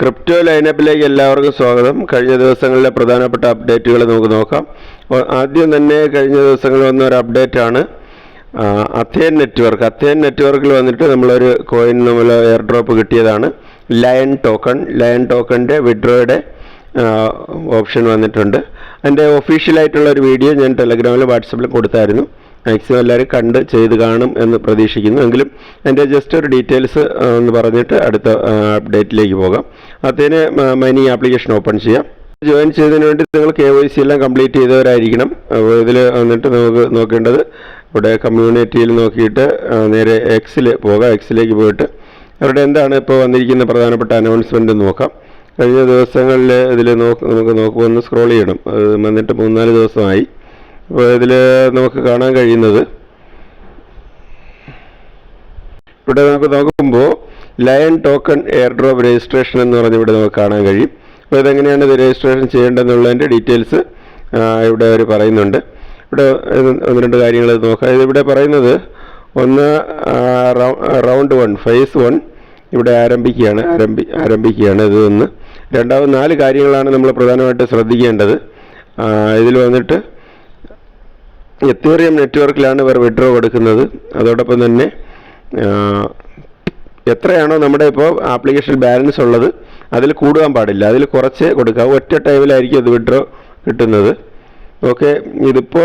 Crypto ലൈനപ്പിലേക്ക് എല്ലാവർക്കും സ്വാഗതം. കഴിഞ്ഞ ദിവസങ്ങളിലെ പ്രധാനപ്പെട്ട അപ്ഡേറ്റുകൾ നമുക്ക് നോക്കാം. ആദ്യം തന്നെ കഴിഞ്ഞ ദിവസങ്ങളിൽ വന്ന ഒരു അപ്ഡേറ്റ് ആണ്. അഥേൻ നെറ്റ്വർക്ക് അഥേൻ നെറ്റ്വർക്കിൽ വന്നിട്ട് നമ്മളൊരു കോയിൻ നമ്മൾ എയർ ഡ്രോപ്പ് കിട്ടിയതാണ് ലയൺ ടോക്കൺ ലയൺ ടോക്കണിന്റെ വിഡ്രോയുടെ ഓപ്ഷൻ വന്നിട്ടുണ്ട്. അതിന്റെ ഒഫീഷ്യലായിട്ടുള്ള ഒരു വീഡിയോ ഞാൻ ടെലഗ്രാമിലും വാട്സപ്പിലും കൊടുത്തായിരുന്നു. മാക്സിമം എല്ലാവരും കണ്ട് ചെയ്ത് കാണും എന്ന് പ്രതീക്ഷിക്കുന്നു. എങ്കിലും അതിന്റെ ജസ്റ്റ് ഒരു ഡീറ്റെയിൽസ് എന്ന് പറഞ്ഞിട്ട് അടുത്ത അപ്ഡേറ്റിലേക്ക് പോകാം. അതിന് മൈനി ആപ്ലിക്കേഷൻ ഓപ്പൺ ചെയ്യാം. ജോയിൻ ചെയ്തതിന് വേണ്ടി നിങ്ങൾ കെ വൈ സി എല്ലാം കംപ്ലീറ്റ് ചെയ്തവരായിരിക്കണം. ഇതിൽ വന്നിട്ട് നമുക്ക് നോക്കേണ്ടത് ഇവിടെ കമ്മ്യൂണിറ്റിയിൽ നോക്കിയിട്ട് നേരെ എക്സിൽ പോകാം. എക്സിലേക്ക് പോയിട്ട് അവരുടെ എന്താണ് ഇപ്പോൾ വന്നിരിക്കുന്ന പ്രധാനപ്പെട്ട അനൗൺസ്മെന്റ് നോക്കാം. കഴിഞ്ഞ ദിവസങ്ങളിൽ ഇതിൽ നോക്ക് നമുക്ക് നോക്കുമെന്ന് സ്ക്രോൾ ചെയ്യണം. വന്നിട്ട് മൂന്നാൽ ദിവസമായി. ഇതിൽ നമുക്ക് കാണാൻ കഴിയുന്നത് ഇവിടെ നമുക്ക് നോക്കുമ്പോൾ lion token air drop registration എന്ന് പറഞ്ഞ് ഇവിടെ നമുക്ക് കാണാൻ കഴിയും. അപ്പോൾ ഇതെങ്ങനെയാണ് ഇത് രജിസ്ട്രേഷൻ ചെയ്യേണ്ടതെന്നുള്ളതിന്റെ ഡീറ്റെയിൽസ് ഇവിടെ അവർ പറയുന്നുണ്ട്. ഇവിടെ ഒന്ന് രണ്ട് കാര്യങ്ങൾ നോക്കാം. ഇതിവിടെ പറയുന്നത് ഒന്ന് റൗണ്ട് വൺ ഫേസ് വൺ ഇവിടെ ആരംഭിക്കുകയാണ് ആരംഭി ആരംഭിക്കുകയാണ് ഇത് ഒന്ന്. രണ്ടാമത് നാല് കാര്യങ്ങളാണ് നമ്മൾ പ്രധാനമായിട്ട് ശ്രദ്ധിക്കേണ്ടത്. ഇതിൽ വന്നിട്ട് എത്തേറിയം നെറ്റ്വർക്കിലാണ് ഇവർ വിഡ്രോ കൊടുക്കുന്നത്. അതോടൊപ്പം തന്നെ എത്രയാണോ നമ്മുടെ ഇപ്പോൾ ആപ്ലിക്കേഷൻ ബാലൻസ് ഉള്ളത് അതിൽ കൂടുവാൻ പാടില്ല. അതിൽ കുറച്ച് കൊടുക്കുക ഒറ്റ ടൈമിലായിരിക്കും അത് വിഡ്രോ കിട്ടുന്നത്. ഓക്കെ ഇതിപ്പോൾ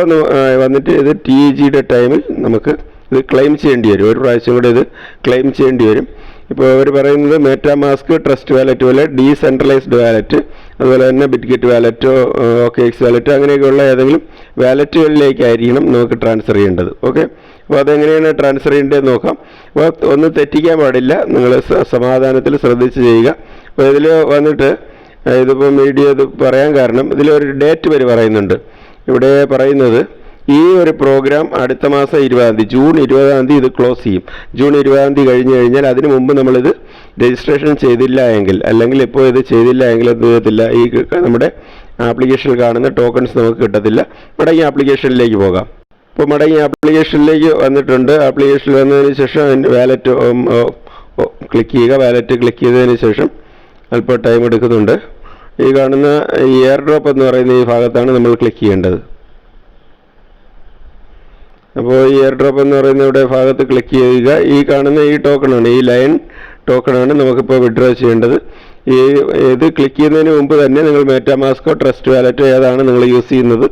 വന്നിട്ട് ഇത് ടി ജിയുടെ ടൈമിൽ നമുക്ക് ഇത് ക്ലെയിം ചെയ്യേണ്ടി വരും. ഒരു പ്രാവശ്യം കൂടെ ഇത് ക്ലെയിം ചെയ്യേണ്ടി വരും. ഇപ്പോൾ അവർ പറയുന്നത് മെറ്റാമാസ്ക് ട്രസ്റ്റ് വാലറ്റ് പോലെ ഡീസെൻട്രലൈസ്ഡ് വാലറ്റ് അതുപോലെ തന്നെ ബിറ്റ്ഗെറ്റ് വാലറ്റോ ഓക്കെ എക്സ് വാലറ്റോ അങ്ങനെയൊക്കെയുള്ള ഏതെങ്കിലും വാലറ്റുകളിലേക്കായിരിക്കണം നമുക്ക് ട്രാൻസ്ഫർ ചെയ്യേണ്ടത്. ഓക്കെ അപ്പോൾ അതെങ്ങനെയാണ് ട്രാൻസ്ഫർ ചെയ്യേണ്ടതെന്ന് നോക്കാം. അപ്പോൾ ഒന്നും തെറ്റിക്കാൻ പാടില്ല. നിങ്ങൾ സമാധാനത്തിൽ ശ്രദ്ധിച്ച് ചെയ്യുക. അപ്പോൾ ഇതിൽ വന്നിട്ട് ഇതിപ്പോൾ മീഡിയ ഇത് പറയാൻ കാരണം ഇതിലൊരു ഡേറ്റ് വരെ പറയുന്നുണ്ട്. ഇവിടെ പറയുന്നത് ഈ ഒരു പ്രോഗ്രാം അടുത്ത മാസം ഇരുപതാം തീയതി ജൂൺ ഇരുപതാം തീയതി ഇത് ക്ലോസ് ചെയ്യും. ജൂൺ ഇരുപതാം തീയതി കഴിഞ്ഞ് കഴിഞ്ഞാൽ അതിന് മുമ്പ് നമ്മളിത് രജിസ്ട്രേഷൻ ചെയ്തില്ല എങ്കിൽ അല്ലെങ്കിൽ ഇപ്പോൾ ഇത് ചെയ്തില്ല എങ്കിൽ അത് ഈ നമ്മുടെ ആപ്ലിക്കേഷനിൽ കാണുന്ന ടോക്കൺസ് നമുക്ക് കിട്ടത്തില്ല. മടങ്ങി ആപ്ലിക്കേഷനിലേക്ക് പോകാം. ഇപ്പോൾ മടങ്ങി ആപ്ലിക്കേഷനിലേക്ക് വന്നിട്ടുണ്ട്. ആപ്ലിക്കേഷനിൽ വന്നതിന് ശേഷം അതിന്റെ വാലറ്റ് ക്ലിക്ക് ചെയ്യുക. വാലറ്റ് ക്ലിക്ക് ചെയ്തതിന് ശേഷം അല്പം ടൈം എടുക്കുന്നുണ്ട്. ഈ കാണുന്ന ഈ എയർ ഡ്രോപ്പ് എന്ന് പറയുന്ന ഈ ഭാഗത്താണ് നമ്മൾ ക്ലിക്ക് ചെയ്യേണ്ടത്. അപ്പോൾ ഈ എയർ ഡ്രോപ്പ് എന്ന് പറയുന്ന ഇവിടെ ഭാഗത്ത് ക്ലിക്ക് ചെയ്യുക. ഈ കാണുന്ന ഈ ടോക്കണാണ് ഈ ലൈൻ ടോക്കണാണ് നമുക്കിപ്പോൾ വിഡ്രോ ചെയ്യേണ്ടത്. ഈ ഇത് ക്ലിക്ക് ചെയ്യുന്നതിന് മുമ്പ് തന്നെ നിങ്ങൾ മെറ്റാമാസ്കോ ട്രസ്റ്റ് വാലറ്റോ ഏതാണ് നിങ്ങൾ യൂസ് ചെയ്യുന്നത്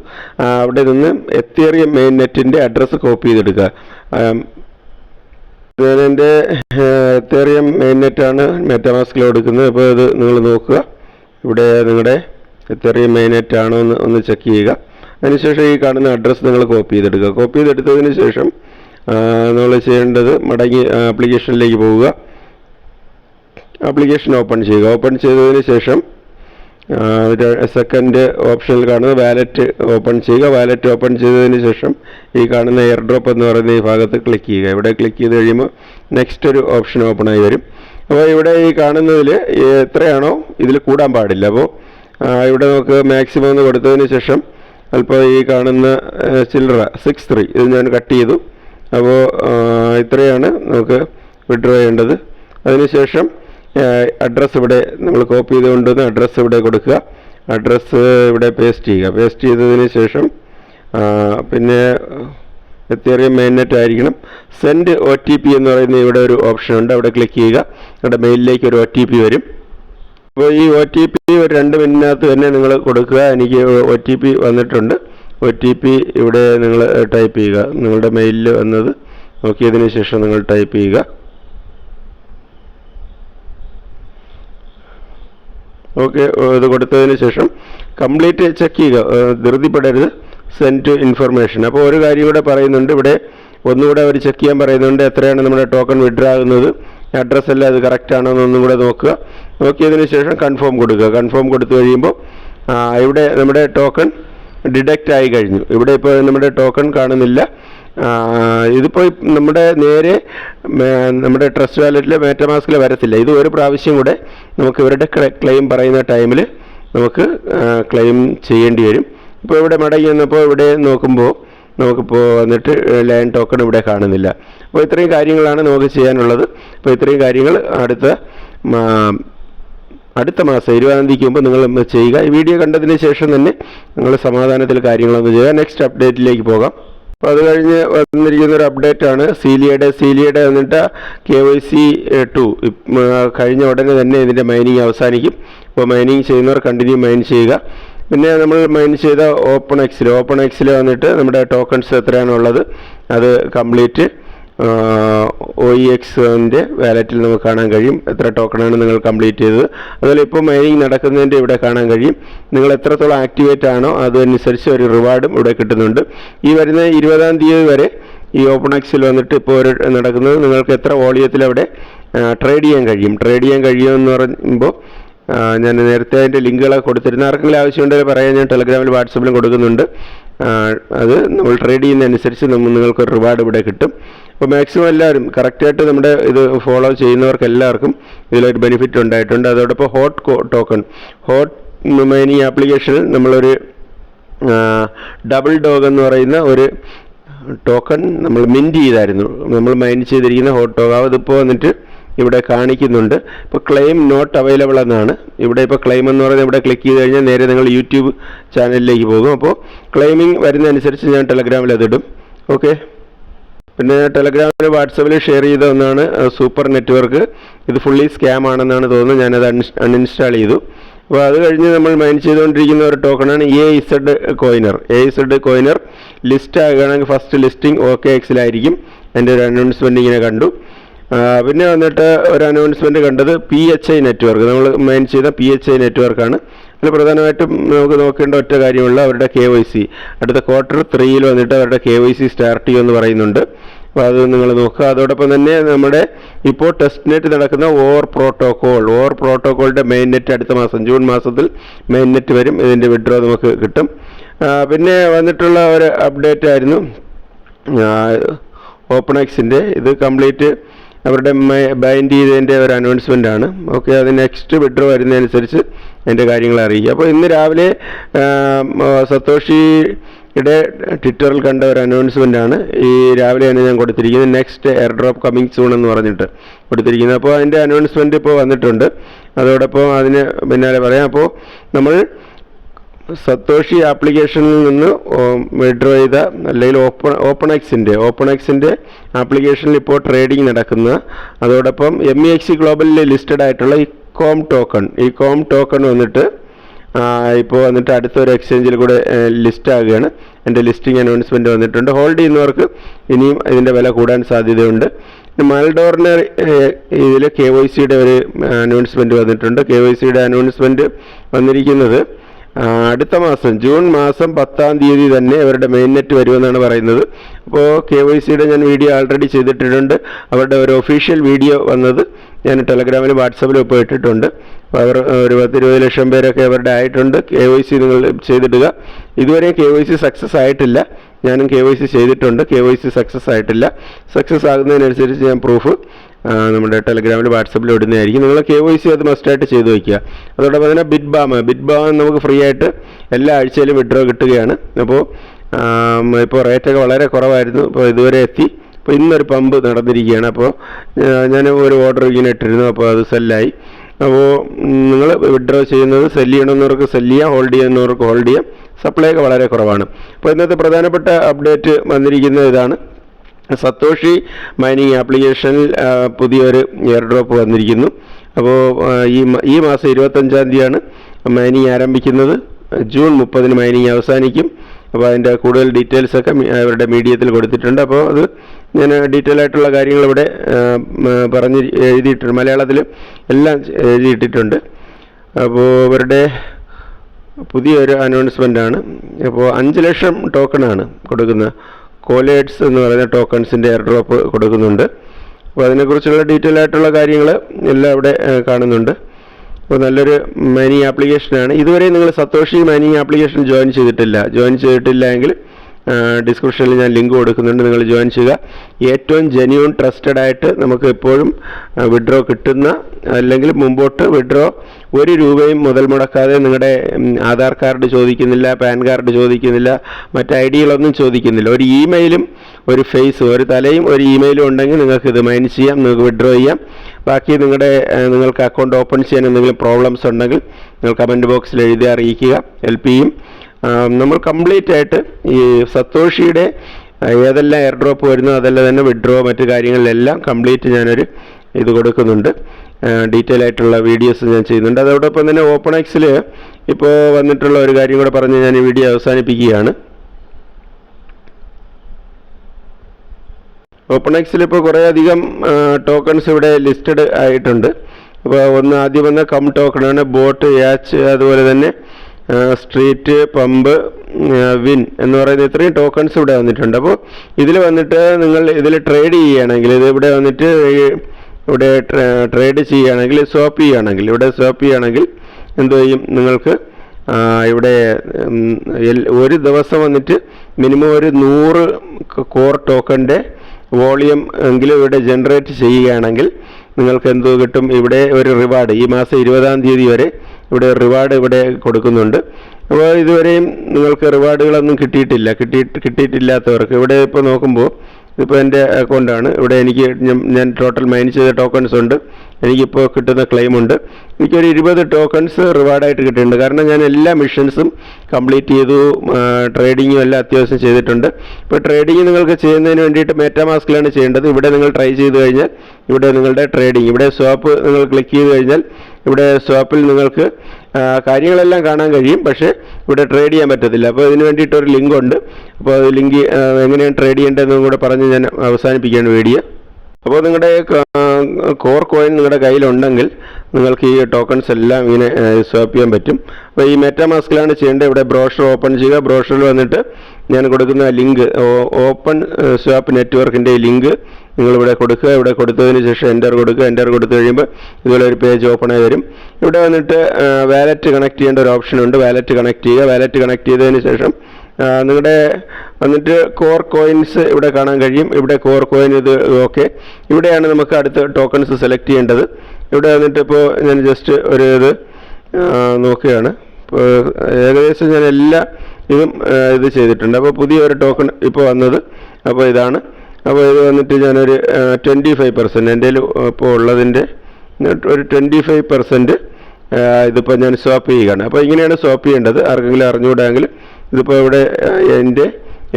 അവിടെ നിന്ന് എത്തിയറിയ മെയിൻ നെറ്റിന്റെ അഡ്രസ്സ് കോപ്പി ചെയ്തെടുക്കുക. ഞാനെന്റെ എത്തേറിയം മെയിൻ നെറ്റാണ് മെറ്റാമാസ്കിൽ കൊടുക്കുന്നത്. അപ്പോൾ ഇത് നിങ്ങൾ നോക്കുക. ഇവിടെ നിങ്ങളുടെ എത്തേറിയം മെയിൻ നെറ്റാണോ എന്ന് ഒന്ന് ചെക്ക് ചെയ്യുക. അതിനുശേഷം ഈ കാണുന്ന അഡ്രസ്സ് നിങ്ങൾ കോപ്പി ചെയ്തെടുക്കുക. കോപ്പി ചെയ്തെടുത്തതിന് ശേഷം നമ്മൾ ചെയ്യേണ്ടത് മടങ്ങി ആപ്ലിക്കേഷനിലേക്ക് പോവുക. ആപ്ലിക്കേഷൻ ഓപ്പൺ ചെയ്യുക. ഓപ്പൺ ചെയ്തതിന് ശേഷം സെക്കൻഡ് ഓപ്ഷനിൽ കാണുന്ന വാലറ്റ് ഓപ്പൺ ചെയ്യുക. വാലറ്റ് ഓപ്പൺ ചെയ്തതിന് ശേഷം ഈ കാണുന്ന എയർ ഡ്രോപ്പ് എന്ന് പറയുന്ന ഈ ഭാഗത്ത് ക്ലിക്ക് ചെയ്യുക. ഇവിടെ ക്ലിക്ക് ചെയ്ത് കഴിയുമ്പോൾ നെക്സ്റ്റ് ഒരു ഓപ്ഷൻ ഓപ്പൺ ആയി വരും. അപ്പോൾ ഇവിടെ ഈ കാണുന്നതിൽ എത്രയാണോ ഇതിൽ കൂടാൻ പാടില്ല. അപ്പോൾ ഇവിടെ നമുക്ക് മാക്സിമം എന്ന് കൊടുത്തതിന് ശേഷം അല്പം ഈ കാണുന്ന ചില്ലറ സിക്സ് ത്രീ ഇത് ഞാൻ കട്ട് ചെയ്തു. അപ്പോൾ ഇത്രയാണ് നമുക്ക് വിഡ്രോ ചെയ്യേണ്ടത്. അതിനുശേഷം അഡ്രസ്സ് ഇവിടെ നമ്മൾ കോപ്പി ചെയ്ത് കൊണ്ടുവന്ന് അഡ്രസ്സ് ഇവിടെ കൊടുക്കുക. അഡ്രസ്സ് ഇവിടെ പേസ്റ്റ് ചെയ്യുക. പേസ്റ്റ് ചെയ്തതിന് ശേഷം പിന്നെ എത്തിയറിയ മെയിൻ നെറ്റ് ആയിരിക്കണം. സെൻഡ് ഒ ടി പി എന്ന് പറയുന്ന ഇവിടെ ഒരു ഓപ്ഷൻ ഉണ്ട്. അവിടെ ക്ലിക്ക് ചെയ്യുക. നിങ്ങളുടെ മെയിലിലേക്ക് ഒരു ഒ ടി പി വരും. അപ്പോൾ ഈ ഒ ടി പി ഒരു രണ്ട് മിനിറ്റിനകത്ത് തന്നെ നിങ്ങൾ കൊടുക്കുക. എനിക്ക് ഒ ടി പി വന്നിട്ടുണ്ട്. ഒ ടി പി ഇവിടെ നിങ്ങൾ ടൈപ്പ് ചെയ്യുക. നിങ്ങളുടെ മെയിലിൽ വന്നത് നോക്കിയതിന് ശേഷം നിങ്ങൾ ടൈപ്പ് ചെയ്യുക. ഓക്കെ ഇത് കൊടുത്തതിന് ശേഷം കംപ്ലീറ്റ് ചെക്ക് ചെയ്യുക. ധൃതിപ്പെടരുത്. Send to information. അപ്പോൾ ഒരു കാര്യം കൂടെ പറയുന്നുണ്ട്. ഇവിടെ ഒന്നുകൂടെ അവർ ചെക്ക് ചെയ്യാൻ പറയുന്നുണ്ട് എത്രയാണ് നമ്മുടെ ടോക്കൺ വിഡ്രോ ആകുന്നത്. അഡ്രസ്സല്ല അത് കറക്റ്റ് ആണോ എന്നൊന്നും കൂടെ നോക്കുക. നോക്കിയതിന് ശേഷം കൺഫേം കൊടുക്കുക. കൺഫേം കൊടുത്തു കഴിയുമ്പോൾ ഇവിടെ നമ്മുടെ ടോക്കൺ ഡിഡക്റ്റ് ആയി കഴിഞ്ഞു. ഇവിടെ ഇപ്പോൾ നമ്മുടെ ടോക്കൺ കാണുന്നില്ല. ഇതിപ്പോൾ നമ്മുടെ നേരെ നമ്മുടെ ട്രസ്റ്റ് വാലറ്റിൽ മേറ്റമാസ്കിൽ വരത്തില്ല. ഇത് ഒരു പ്രാവശ്യം കൂടെ നമുക്ക് ഇവരുടെ ക്ലെയിം പറയുന്ന ടൈമിൽ നമുക്ക് ക്ലെയിം ചെയ്യേണ്ടി വരും. ഇപ്പോൾ ഇവിടെ മടങ്ങി വന്നപ്പോൾ ഇവിടെ നോക്കുമ്പോൾ നമുക്കിപ്പോൾ വന്നിട്ട് ലൈൻ ടോക്കൺ ഇവിടെ കാണുന്നില്ല. അപ്പോൾ ഇത്രയും കാര്യങ്ങളാണ് നമുക്ക് ചെയ്യാനുള്ളത്. അപ്പോൾ ഇത്രയും കാര്യങ്ങൾ അടുത്ത അടുത്ത മാസം ഇരുപതാം തീയതിക്ക് മുമ്പ് നിങ്ങൾ ചെയ്യുക. ഈ വീഡിയോ കണ്ടതിന് ശേഷം തന്നെ നിങ്ങൾ സമാധാനത്തിൽ കാര്യങ്ങളൊന്ന് ചെയ്യുക. നെക്സ്റ്റ് അപ്ഡേറ്റിലേക്ക് പോകാം. അപ്പോൾ അത് കഴിഞ്ഞ് വന്നിരിക്കുന്ന ഒരു അപ്ഡേറ്റ് ആണ് സീലിയയുടെ സീലിയയുടെ വന്നിട്ട് കെ വൈ സി ടു. കഴിഞ്ഞ ഉടനെ തന്നെ ഇതിന്റെ മൈനിങ് അവസാനിക്കും. അപ്പോൾ മൈനിങ് ചെയ്യുന്നവർ കണ്ടിന്യൂ മൈൻ ചെയ്യുക. പിന്നെ നമ്മൾ മൈൻ ചെയ്ത ഓപ്പൺ എക്സിൽ ഓപ്പൺ എക്സിൽ വന്നിട്ട് നമ്മുടെ ടോക്കൺസ് എത്രയാണുള്ളത് അത് കംപ്ലീറ്റ് ഒ ഇ എക്സിന്റെ വാലറ്റിൽ നമുക്ക് കാണാൻ കഴിയും എത്ര ടോക്കണാണ് നിങ്ങൾ കംപ്ലീറ്റ് ചെയ്തത്. അതുപോലെ ഇപ്പോൾ മൈനിങ് നടക്കുന്നതിന്റെ ഇവിടെ കാണാൻ കഴിയും. നിങ്ങൾ എത്രത്തോളം ആക്ടിവേറ്റ് ആണോ അതനുസരിച്ച് ഒരു റിവാർഡും ഇവിടെ കിട്ടുന്നുണ്ട്. ഈ വരുന്ന ഇരുപതാം തീയതി വരെ ഈ ഓപ്പൺ എക്സിൽ വന്നിട്ട് ഇപ്പോൾ ഒരു നടക്കുന്നത് നിങ്ങൾക്ക് എത്ര വോളിയത്തിൽ അവിടെ ട്രേഡ് ചെയ്യാൻ കഴിയും. ട്രേഡ് ചെയ്യാൻ കഴിയുമെന്ന് പറയുമ്പോൾ ഞാൻ നേരത്തെ അതിന്റെ ലിങ്കുകളൊക്കെ കൊടുത്തിരുന്ന. ആർക്കെങ്കിലും ആവശ്യമുണ്ടെങ്കിൽ പറയാൻ ഞാൻ ടെലഗ്രാമിൽ വാട്സപ്പിലും കൊടുക്കുന്നുണ്ട്. അത് നമ്മൾ ട്രേഡ് ചെയ്യുന്നതനുസരിച്ച് നമ്മൾ നിങ്ങൾക്ക് ഒരു റിവാർഡ് ഇവിടെ കിട്ടും. അപ്പോൾ മാക്സിമം എല്ലാവരും കറക്റ്റായിട്ട് നമ്മുടെ ഇത് ഫോളോ ചെയ്യുന്നവർക്ക് എല്ലാവർക്കും ഇതിലൊരു ബെനിഫിറ്റ് ഉണ്ടായിട്ടുണ്ട്. അതോടൊപ്പം ഹോട്ട് ടോക്കൺ ഹോട്ട് മൈനിങ് ആപ്ലിക്കേഷനിൽ നമ്മളൊരു ഡബിൾ ഡോഗ് എന്ന് പറയുന്ന ഒരു ടോക്കൺ നമ്മൾ മിന്റ് ചെയ്തായിരുന്നു. നമ്മൾ മൈൻ ചെയ്തിരിക്കുന്ന ഹോട്ട് ടോക്ക് അതിപ്പോൾ വന്നിട്ട് ഇവിടെ കാണിക്കുന്നുണ്ട്. ഇപ്പോൾ ക്ലെയിം നോട്ട് അവൈലബിൾ എന്നാണ്. ഇവിടെ ഇപ്പോൾ ക്ലെയിം എന്ന് പറയുന്നത് ഇവിടെ ക്ലിക്ക് ചെയ്ത് കഴിഞ്ഞാൽ നേരെ നിങ്ങൾ യൂട്യൂബ് ചാനലിലേക്ക് പോകും. അപ്പോൾ ക്ലെയിമിംഗ് വരുന്നതനുസരിച്ച് ഞാൻ ടെലഗ്രാമിൽ അതിടും ഓക്കെ പിന്നെ ടെലഗ്രാമിൽ വാട്സപ്പിൽ ഷെയർ ചെയ്ത ഒന്നാണ് സൂപ്പർ നെറ്റ്വർക്ക് ഇത് ഫുള്ളി സ്കാം ആണെന്നാണ് തോന്നുന്നത്. ഞാനത് അൺഇൻസ്റ്റാൾ ചെയ്തു. അപ്പോൾ അത് കഴിഞ്ഞ് നമ്മൾ മൈൻ ചെയ്തുകൊണ്ടിരിക്കുന്ന ഒരു ടോക്കണാണ് A Z coiner A Z coiner list ആകുകയാണെങ്കിൽ first listing okay എക്സിലായിരിക്കും എന്റെ ഒരു അനൗൺസ്മെന്റ് ഇങ്ങനെ കണ്ടു. പിന്നെ വന്നിട്ട് ഒരു അനൗൺസ്മെന്റ് കണ്ടത് പി എച്ച് ഐ നെറ്റ്വർക്ക് നമ്മൾ മെയിൻ ചെയ്ത പി എച്ച് ഐ നെറ്റ്വർക്കാണ് അതിൽ പ്രധാനമായിട്ടും നമുക്ക് നോക്കേണ്ട ഒറ്റ കാര്യമുള്ള അവരുടെ കെ വൈ സി അടുത്ത ക്വാർട്ടർ ത്രീയിൽ വന്നിട്ട് അവരുടെ കെ വൈ സി സ്റ്റാർട്ട് ചെയ്യുമെന്ന് പറയുന്നുണ്ട്. അപ്പോൾ അത് നിങ്ങൾ നോക്കുക. അതോടൊപ്പം തന്നെ നമ്മുടെ ഇപ്പോൾ ടെസ്റ്റ് നെറ്റ് നടക്കുന്ന ഓവർ പ്രോട്ടോകോൾ ഓവർ പ്രോട്ടോകോളിന്റെ മെയിൻ നെറ്റ് അടുത്ത മാസം ജൂൺ മാസത്തിൽ മെയിൻ നെറ്റ് വരും. ഇതിന്റെ വിഡ്രോ നമുക്ക് കിട്ടും. പിന്നെ വന്നിട്ടുള്ള ഒരു അപ്ഡേറ്റ് ആയിരുന്നു. ഓപ്പൺ എക്സിന്റെ ഇത് കംപ്ലീറ്റ് അവരുടെ ബൈൻഡ് ചെയ്തതിന്റെ ഒരു അനൗൺസ്മെന്റ് ആണ്. ഓക്കെ അത് നെക്സ്റ്റ് വിഡ്രോ വരുന്നതനുസരിച്ച് അതിന്റെ കാര്യങ്ങൾ അറിയിക്കുക. അപ്പോൾ ഇന്ന് രാവിലെ സത്തോഷിയുടെ ട്വിറ്ററിൽ കണ്ട ഒരു അനൗൺസ്മെന്റ് ആണ്. ഈ രാവിലെയാണ് ഞാൻ കൊടുത്തിരിക്കുന്നത്. Next air drop coming soon എന്ന് പറഞ്ഞിട്ട് കൊടുത്തിരിക്കുന്നത്. അപ്പോൾ അതിന്റെ അനൗൺസ്മെന്റ് ഇപ്പോൾ വന്നിട്ടുണ്ട്. അതോടൊപ്പം അതിന് പിന്നാലെ പറയാം. അപ്പോൾ നമ്മൾ സത്തോഷി ആപ്ലിക്കേഷനിൽ നിന്ന് വിഡ്രോ ചെയ്ത അല്ലെങ്കിൽ ഓപ്പൺ ഓപ്പൺ എക്സിന്റെ ഓപ്പൺ എക്സിന്റെ ആപ്ലിക്കേഷനിൽ ഇപ്പോൾ ട്രേഡിംഗ് നടക്കുന്ന അതോടൊപ്പം എം ഇ എക്സി ഗ്ലോബലിൽ ലിസ്റ്റഡ് ആയിട്ടുള്ള ഈ കോം ടോക്കൺ ഈ കോം ടോക്കൺ വന്നിട്ട് ഇപ്പോൾ വന്നിട്ട് അടുത്തൊരു എക്സ്ചേഞ്ചിൽ കൂടെ ലിസ്റ്റ് ആകുകയാണ് എന്റെ ലിസ്റ്റിംഗ് അനൗൺസ്മെന്റ് വന്നിട്ടുണ്ട്. ഹോൾഡ് ചെയ്യുന്നവർക്ക് ഇനിയും ഇതിന്റെ വില കൂടാൻ സാധ്യതയുണ്ട്. മാൽഡോറിന് ഇതിൽ കെ വൈ സിയുടെ ഒരു അനൗൺസ്മെന്റ് വന്നിട്ടുണ്ട്. കെ വൈ സിയുടെ അനൗൺസ്മെന്റ് വന്നിരിക്കുന്നത് അടുത്ത മാസം ജൂൺ മാസം പത്താം തീയതി തന്നെ അവരുടെ മെയിൻ നെറ്റ് വരുമെന്നാണ് പറയുന്നത്. അപ്പോൾ കെ വൈ സിയുടെ ഞാൻ വീഡിയോ ആൾറെഡി ചെയ്തിട്ടിട്ടുണ്ട്. അവരുടെ ഒരു ഒഫീഷ്യൽ വീഡിയോ വന്നത് ഞാൻ ടെലഗ്രാമിൽ വാട്സപ്പിൽ ഇപ്പോൾ ഇട്ടിട്ടുണ്ട്. അവർ ഒരു പത്തിരുപത് ലക്ഷം പേരൊക്കെ അവരുടെ ആയിട്ടുണ്ട്. കെ വൈ സി നിങ്ങൾ ചെയ്തിടുക. ഇതുവരെ കെ വൈ സി സക്സസ് ആയിട്ടില്ല. ഞാനും കെ വൈ സി ചെയ്തിട്ടുണ്ട്. കെ വൈ സി സക്സസ് ആയിട്ടില്ല. സക്സസ് ആകുന്നതിനനുസരിച്ച് ഞാൻ പ്രൂഫ് നമ്മുടെ ടെലഗ്രാമിൽ വാട്സപ്പിൽ ഇടുന്നതായിരിക്കും. നിങ്ങൾ കെ വൈ സി അത് മസ്റ്റായിട്ട് ചെയ്തു വയ്ക്കുക അതോടൊപ്പം തന്നെ ബിറ്റ് ബാം ബിറ്റ് ബാം നമുക്ക് ഫ്രീ ആയിട്ട് എല്ലാ ആഴ്ചയിലും വിഡ്രോ കിട്ടുകയാണ്. അപ്പോൾ ഇപ്പോൾ റേറ്റൊക്കെ വളരെ കുറവായിരുന്നു. ഇപ്പോൾ ഇതുവരെ എത്തി. അപ്പോൾ ഇന്നൊരു പമ്പ് നടന്നിരിക്കുകയാണ്. അപ്പോൾ ഞാൻ ഒരു ഓർഡർ ഇങ്ങനെ ഇട്ടിരുന്നു. അപ്പോൾ അത് സെല്ലായി. അപ്പോൾ നിങ്ങൾ വിഡ്രോ ചെയ്യുന്നത് സെല്ല് ചെയ്യണമെന്നവർക്ക് സെല്ല് ചെയ്യാം. ഹോൾഡ് ചെയ്യുന്നവർക്ക് ഹോൾഡ് ചെയ്യാം. സപ്ലൈ ഒക്കെ വളരെ കുറവാണ്. അപ്പോൾ ഇന്നത്തെ പ്രധാനപ്പെട്ട അപ്ഡേറ്റ് വന്നിരിക്കുന്ന ഇതാണ്. സത്തോഷി മൈനിങ് ആപ്ലിക്കേഷനിൽ പുതിയൊരു എയർ ഡ്രോപ്പ് വന്നിരിക്കുന്നു അപ്പോൾ ഈ ഈ മാസം ഇരുപത്തഞ്ചാം തീയതിയാണ് മൈനിങ് ആരംഭിക്കുന്നത്. ജൂൺ മുപ്പതിന് മൈനിങ് അവസാനിക്കും. അപ്പോൾ അതിന്റെ കൂടുതൽ ഡീറ്റെയിൽസൊക്കെ അവരുടെ മീഡിയത്തിൽ കൊടുത്തിട്ടുണ്ട്. അപ്പോൾ അത് ഞാൻ ഡീറ്റെയിൽ ആയിട്ടുള്ള കാര്യങ്ങൾ ഇവിടെ പറഞ്ഞ് എഴുതിയിട്ടുണ്ട്. മലയാളത്തിൽ എല്ലാം എഴുതിയിട്ടിട്ടുണ്ട്. അപ്പോൾ അവരുടെ പുതിയൊരു അനൗൺസ്മെന്റ് ആണ്. അപ്പോൾ അഞ്ച് ലക്ഷം ടോക്കണാണ് കൊടുക്കുന്നത് കോലേഡ്സ് എന്ന് പറയുന്ന ടോക്കൺസിന്റെ എയർ ഡ്രോപ്പ് കൊടുക്കുന്നുണ്ട്. അപ്പോൾ അതിനെക്കുറിച്ചുള്ള ഡീറ്റെയിൽ ആയിട്ടുള്ള കാര്യങ്ങൾ എല്ലാം ഇവിടെ കാണുന്നുണ്ട്. അപ്പോൾ നല്ലൊരു മൈനിങ് ആപ്ലിക്കേഷനാണ് ഇതുവരെ നിങ്ങൾ സത്തോഷി മൈനിങ് ആപ്ലിക്കേഷൻ ജോയിൻ ചെയ്തിട്ടില്ല. ജോയിൻ ചെയ്തിട്ടില്ല എങ്കിൽ ഡിസ്ക്രിപ്ഷനിൽ ഞാൻ ലിങ്ക് കൊടുക്കുന്നുണ്ട്. നിങ്ങൾ ജോയിൻ ചെയ്യുക. ഏറ്റവും ജെന്യൂൺ ട്രസ്റ്റഡ് ആയിട്ട് നമുക്ക് എപ്പോഴും വിഡ്രോ കിട്ടുന്ന അല്ലെങ്കിൽ മുമ്പോട്ട് വിഡ്രോ ഒരു രൂപയും മുതൽ മുടക്കാതെ നിങ്ങളുടെ ആധാർ കാർഡ് ചോദിക്കുന്നില്ല പാൻ കാർഡ് ചോദിക്കുന്നില്ല മറ്റ് ഐ ഡികളൊന്നും ചോദിക്കുന്നില്ല. ഒരു ഇമെയിലും ഒരു ഫേസും ഒരു തലയും ഒരു ഇമെയിലും ഉണ്ടെങ്കിൽ നിങ്ങൾക്ക് ഇത് മൈൻ ചെയ്യാം നിങ്ങൾക്ക് വിഡ്രോ ചെയ്യാം. ബാക്കി നിങ്ങളുടെ നിങ്ങൾക്ക് അക്കൗണ്ട് ഓപ്പൺ ചെയ്യാൻ എന്തെങ്കിലും പ്രോബ്ലംസ് ഉണ്ടെങ്കിൽ നിങ്ങൾ കമന്റ് ബോക്സിൽ എഴുതി അറിയിക്കുക ഹെൽപ്പ് ചെയ്യും. നമ്മൾ കംപ്ലീറ്റ് ആയിട്ട് ഈ സത്തോഷിയുടെ ഏതെല്ലാം എയർ ഡ്രോപ്പ് വരുന്നു അതെല്ലാം തന്നെ വിഡ്രോ മറ്റു കാര്യങ്ങളിലെല്ലാം കംപ്ലീറ്റ് ഞാനൊരു ഇത് കൊടുക്കുന്നുണ്ട്. ഡീറ്റെയിൽ ആയിട്ടുള്ള വീഡിയോസ് ഞാൻ ചെയ്യുന്നുണ്ട്. അതോടൊപ്പം തന്നെ ഓപ്പൺ എക്സിൽ ഇപ്പോൾ വന്നിട്ടുള്ള ഒരു കാര്യം കൂടെ പറഞ്ഞ് ഞാൻ ഈ വീഡിയോ അവസാനിപ്പിക്കുകയാണ്. ഓപ്പൺ എക്സിൽ ഇപ്പോൾ കുറേയധികം ടോക്കൺസ് ഇവിടെ ലിസ്റ്റഡ് ആയിട്ടുണ്ട്. അപ്പോൾ ഒന്ന് ആദ്യം വന്ന കം ടോക്കണാണ് ബോട്ട് യാച്ച് അതുപോലെ തന്നെ സ്ട്രീറ്റ് പമ്പ് വിൻ എന്ന് പറയുന്ന ഇത്രയും ടോക്കൺസ് ഇവിടെ വന്നിട്ടുണ്ട്. അപ്പോൾ ഇതിൽ വന്നിട്ട് നിങ്ങൾ ഇതിൽ ട്രേഡ് ചെയ്യുകയാണെങ്കിൽ ഇത് ഇവിടെ വന്നിട്ട് ഇവിടെ ട്രേഡ് ചെയ്യുകയാണെങ്കിൽ സ്വാപ്പ് ചെയ്യുകയാണെങ്കിൽ ഇവിടെ സ്വാപ്പ് ചെയ്യുകയാണെങ്കിൽ എന്ത് ചെയ്യും? നിങ്ങൾക്ക് ഇവിടെ ഒരു ദിവസം വന്നിട്ട് മിനിമം ഒരു നൂറ് കോർ ടോക്കന്റെ വോളിയം എങ്കിലും ഇവിടെ ജനറേറ്റ് ചെയ്യുകയാണെങ്കിൽ നിങ്ങൾക്ക് എന്തോ കിട്ടും? ഇവിടെ ഒരു റിവാർഡ് ഈ മാസം ഇരുപതാം തീയതി വരെ ഇവിടെ റിവാർഡ് ഇവിടെ കൊടുക്കുന്നുണ്ട്. അപ്പോൾ ഇതുവരെയും നിങ്ങൾക്ക് റിവാർഡുകളൊന്നും കിട്ടിയിട്ടില്ല. കിട്ടിയിട്ട് കിട്ടിയിട്ടില്ലാത്തവർക്ക്. ഇവിടെ ഇപ്പോൾ നോക്കുമ്പോൾ ഇപ്പോൾ എന്റെ അക്കൗണ്ടാണ് ഇവിടെ എനിക്ക് ഞാൻ- ടോട്ടൽ മൈൻ ചെയ്ത ടോക്കൺസ് ഉണ്ട്. എനിക്കിപ്പോൾ കിട്ടുന്ന ക്ലെയിം ഉണ്ട്. എനിക്കൊരു ഇരുപത് ടോക്കൺസ് റിവാർഡായിട്ട് കിട്ടിയിട്ടുണ്ട്. കാരണം ഞാൻ എല്ലാ മിഷൻസും കംപ്ലീറ്റ് ചെയ്തു ട്രേഡിങ്ങും എല്ലാം അത്യാവശ്യം ചെയ്തിട്ടുണ്ട്. ഇപ്പോൾ ട്രേഡിങ് നിങ്ങൾക്ക് ചെയ്യുന്നതിന് വേണ്ടിയിട്ട് മെറ്റാമാസ്കിലാണ് ചെയ്യേണ്ടത്. ഇവിടെ നിങ്ങൾ ട്രൈ ചെയ്ത് കഴിഞ്ഞാൽ ഇവിടെ നിങ്ങളുടെ ട്രേഡിങ് ഇവിടെ സ്വാപ്പ് നിങ്ങൾ ക്ലിക്ക് ചെയ്ത് കഴിഞ്ഞാൽ ഇവിടെ സ്വാപ്പിൽ നിങ്ങൾക്ക് കാര്യങ്ങളെല്ലാം കാണാൻ കഴിയും. പക്ഷേ ഇവിടെ ട്രേഡ് ചെയ്യാൻ പറ്റത്തില്ല. അപ്പോൾ ഇതിന് വേണ്ടിയിട്ട് ഒരു ലിങ്ക് ഉണ്ട്. അപ്പോൾ അത് ലിങ്ക് എങ്ങനെയാണ് ട്രേഡ് ചെയ്യേണ്ടതെന്നും കൂടെ പറഞ്ഞ് ഞാൻ അവസാനിപ്പിക്കുകയാണ് വീഡിയോ അപ്പോൾ നിങ്ങളുടെ കോർ കോയിൻ നിങ്ങളുടെ കയ്യിലുണ്ടെങ്കിൽ നിങ്ങൾക്ക് ഈ ടോക്കൺസ് എല്ലാം ഇങ്ങനെ സ്വാപ്പ് ചെയ്യാൻ പറ്റും. അപ്പോൾ ഈ മെറ്റാമാസ്കിലാണ് ചെയ്യേണ്ടത്. ഇവിടെ ബ്രോഷർ ഓപ്പൺ ചെയ്യുക. ബ്രോഷറിൽ വന്നിട്ട് ഞാൻ കൊടുക്കുന്ന ലിങ്ക് ഓപ്പൺ സ്വാപ്പ് നെറ്റ്വർക്കിന്റെ ലിങ്ക് നിങ്ങളിവിടെ കൊടുക്കുക ഇവിടെ കൊടുത്തതിന് ശേഷം എന്റർ കൊടുക്കുക എന്റർ കൊടുത്തു കഴിയുമ്പോൾ ഇതുപോലെ ഒരു പേജ് ഓപ്പൺ ആയി വരും. ഇവിടെ വന്നിട്ട് വാലറ്റ് കണക്ട് ചെയ്യേണ്ട ഒരു ഓപ്ഷൻ ഉണ്ട്. വാലറ്റ് കണക്ട് ചെയ്യുക. വാലറ്റ് കണക്ട് ചെയ്തതിന് ശേഷം നിങ്ങളുടെ വന്നിട്ട് കോർ കോയിൻസ് ഇവിടെ കാണാൻ കഴിയും. ഇവിടെ കോർ കോയിൻ ഇത് ഓക്കെ ഇവിടെയാണ് നമുക്ക് അടുത്ത ടോക്കൺസ് സെലക്ട് ചെയ്യേണ്ടത്. ഇവിടെ വന്നിട്ട് ഇപ്പോൾ ഞാൻ ജസ്റ്റ് ഒരു ഇത് നോക്കുകയാണ്. ഇപ്പോൾ ഏകദേശം ഞാൻ എല്ലാ ഇതും ഇത് ചെയ്തിട്ടുണ്ട്. അപ്പോൾ പുതിയൊരു ടോക്കൺ ഇപ്പോൾ വന്നത്. അപ്പോൾ ഇതാണ്. അപ്പോൾ ഇത് വന്നിട്ട് ഞാനൊരു ട്വന്റി ഫൈവ് പെർസെന്റ് എന്റെ ഇപ്പോൾ ഉള്ളതിന്റെ ഒരു ട്വന്റി ഫൈവ് പെർസെന്റ് ഇതിപ്പോൾ ഞാൻ സ്വാപ്പ് ചെയ്യുകയാണ്. അപ്പോൾ ഇങ്ങനെയാണ് സ്വാപ്പ് ചെയ്യേണ്ടത്. ആർക്കെങ്കിലും അറിഞ്ഞുകൂടാങ്കിൽ ഇതിപ്പോൾ ഇവിടെ എന്റെ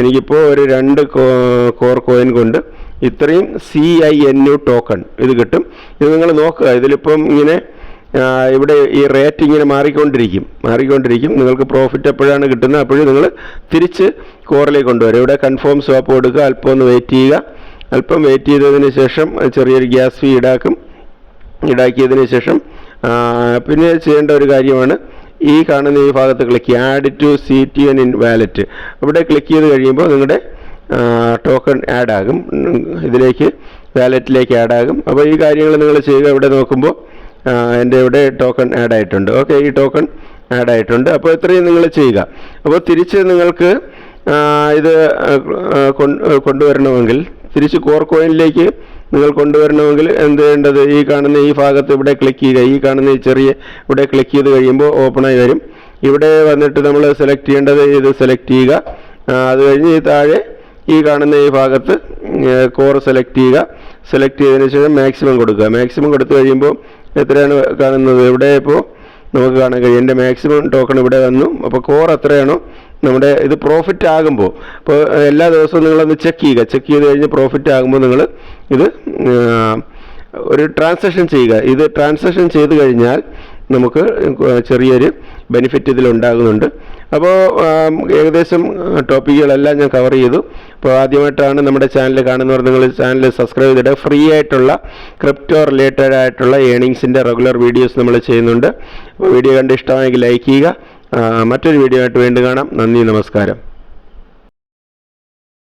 എനിക്കിപ്പോൾ ഒരു രണ്ട് കോർ കോയിൻ കൊണ്ട് ഇത്രയും C I N U token ഇത് കിട്ടും. ഇത് നിങ്ങൾ നോക്കുക. ഇതിലിപ്പം ഇങ്ങനെ ഇവിടെ ഈ റേറ്റ് ഇങ്ങനെ മാറിക്കൊണ്ടിരിക്കും. മാറിക്കൊണ്ടിരിക്കും. നിങ്ങൾക്ക് പ്രോഫിറ്റ് എപ്പോഴാണ് കിട്ടുന്നത്? അപ്പോഴും നിങ്ങൾ തിരിച്ച് കോറിലേക്ക് കൊണ്ടുവരും. ഇവിടെ കൺഫേം സ്വാപ്പ് കൊടുക്കുക. അല്പം ഒന്ന് വെയിറ്റ് ചെയ്യുക. അല്പം വെയിറ്റ് ചെയ്തതിന് ശേഷം ചെറിയൊരു ഗ്യാസ് ഫീ ഈടാക്കും. ഈടാക്കിയതിന് ശേഷം പിന്നെ ചെയ്യേണ്ട ഒരു കാര്യമാണ് ഈ കാണുന്ന ഈ ഭാഗത്ത് click add to C T N in wallet ഇവിടെ ക്ലിക്ക് ചെയ്ത് കഴിയുമ്പോൾ നിങ്ങളുടെ ടോക്കൺ ആഡ് ആകും. ഇതിലേക്ക് വാലറ്റിലേക്ക് ആഡ് ആകും. അപ്പോൾ ഈ കാര്യങ്ങൾ നിങ്ങൾ ചെയ്യുക. ഇവിടെ നോക്കുമ്പോൾ എന്റെ ഇവിടെ ടോക്കൺ ആഡ് ആയിട്ടുണ്ട്. ഓക്കെ ഈ ടോക്കൺ ആഡ് ആയിട്ടുണ്ട്. അപ്പോൾ ഇത്രയും നിങ്ങൾ ചെയ്യുക. അപ്പോൾ തിരിച്ച് നിങ്ങൾക്ക് ഇത് കൊണ്ടുവരണമെങ്കിൽ തിരിച്ച് കോർ കോയിനിലേക്ക് നിങ്ങൾ കൊണ്ടുവരണമെങ്കിൽ എന്ത് ചെയ്യേണ്ടത്? ഈ കാണുന്ന ഈ ഭാഗത്ത് ഇവിടെ ക്ലിക്ക് ചെയ്യുക. ഈ കാണുന്ന ഈ ചെറിയ ഇവിടെ ക്ലിക്ക് ചെയ്ത് കഴിയുമ്പോൾ ഓപ്പണായി വരും. ഇവിടെ വന്നിട്ട് നമ്മൾ സെലക്ട് ചെയ്യേണ്ടത് ഇത് സെലക്ട് ചെയ്യുക. അത് കഴിഞ്ഞ് ഈ താഴെ ഈ കാണുന്ന ഈ ഭാഗത്ത് കോർ സെലക്ട് ചെയ്യുക. സെലക്ട് ചെയ്തതിന് ശേഷം മാക്സിമം കൊടുക്കുക. മാക്സിമം കൊടുത്തു കഴിയുമ്പോൾ എത്രയാണ് കാണുന്നത്? ഇവിടെ ഇപ്പോൾ നമുക്ക് കാണാൻ കഴിയും. എന്റെ മാക്സിമം ടോക്കൺ ഇവിടെ വന്നു. അപ്പോൾ കോർ എത്രയാണോ? നമ്മുടെ ഇത് പ്രോഫിറ്റ് ആകുമ്പോൾ അപ്പോൾ എല്ലാ ദിവസവും നിങ്ങളൊന്ന് ചെക്ക് ചെയ്യുക. ചെക്ക് ചെയ്ത് കഴിഞ്ഞ് പ്രോഫിറ്റ് ആകുമ്പോൾ നിങ്ങൾ ഇത് ഒരു ട്രാൻസാക്ഷൻ ചെയ്യുക. ഇത് ട്രാൻസാക്ഷൻ ചെയ്ത് കഴിഞ്ഞാൽ നമുക്ക് ചെറിയൊരു ബെനിഫിറ്റ് ഇതിൽ ഇതിലുണ്ടാകുന്നുണ്ട്. അപ്പോൾ ഏകദേശം ടോപ്പിക്കുകളെല്ലാം ഞാൻ കവർ ചെയ്തു. അപ്പോൾ ആദ്യമായിട്ടാണ് നമ്മുടെ ചാനൽ കാണുന്നവർ നിങ്ങൾ ചാനൽ സബ്സ്ക്രൈബ് ചെയ്തിട്ട് ഫ്രീ ആയിട്ടുള്ള ക്രിപ്റ്റോ റിലേറ്റഡ് ആയിട്ടുള്ള ഏണിങ്സിന്റെ റെഗുലർ വീഡിയോസ് നമ്മൾ ചെയ്യുന്നുണ്ട്. അപ്പോൾ വീഡിയോ കണ്ട് ഇഷ്ടമായെങ്കിൽ ലൈക്ക് ചെയ്യുക. മറ്റൊരു വീഡിയോ ആയിട്ട് വീണ്ടും കാണാം. നന്ദി നമസ്കാരം.